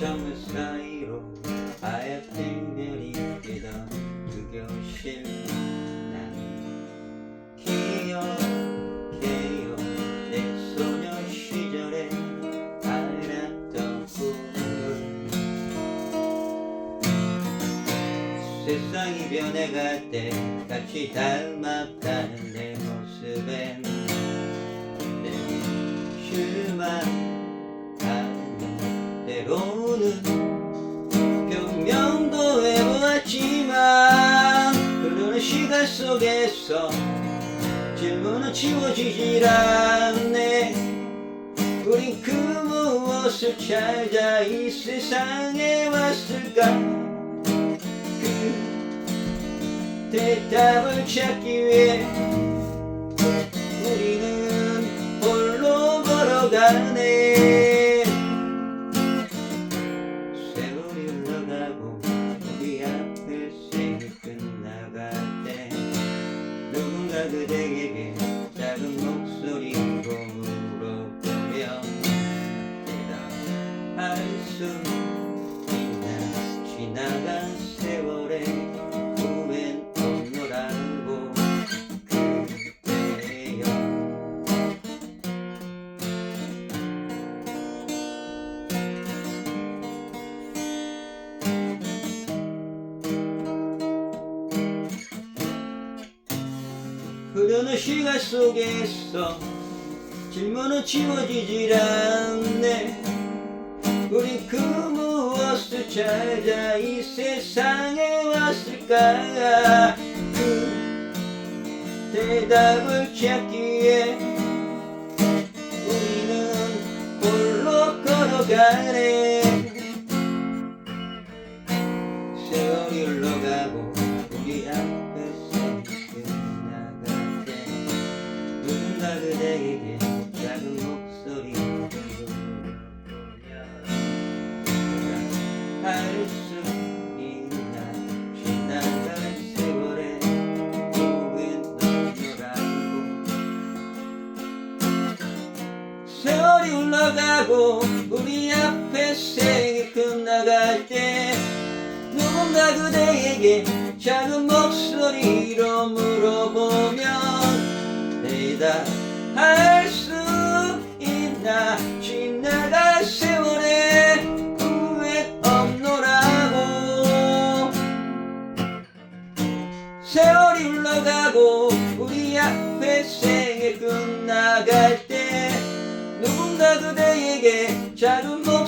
창문 사이로 하얗게 별이 뜨던 그 교실 난 기억해요 내 소녀 시절 변명도 해보았지만 흐르는 시간 속에서 질문은 지워지질 않네. 우린 그 무엇을 찾아 이 세상에 왔을까? 그 대답을 찾기 위해 우리는 홀로 걸어가네 그대에게 작은 목소리로 물어보면 대답할 수 흐르는 시간 속에서 질문은 지워지질 않네. 우린 그 무엇을 찾아 이 세상에 왔을까 그 대답을 찾기에 우리는 홀로 걸어가네 그대에게 작은 목소리로 할수 있나 지나갈 세월에 후회 너무라고 세월이 흘러가고 우리 앞에 생이 끝나갈 때 누군가 그대에게 작은 목소리로 물어보면 대답 할수 있나? 지나갈 세월에 후회 없노라고. 세월이 흘러가고 우리 앞에 생이 끝나갈 때 누군가 그대에게 작은 목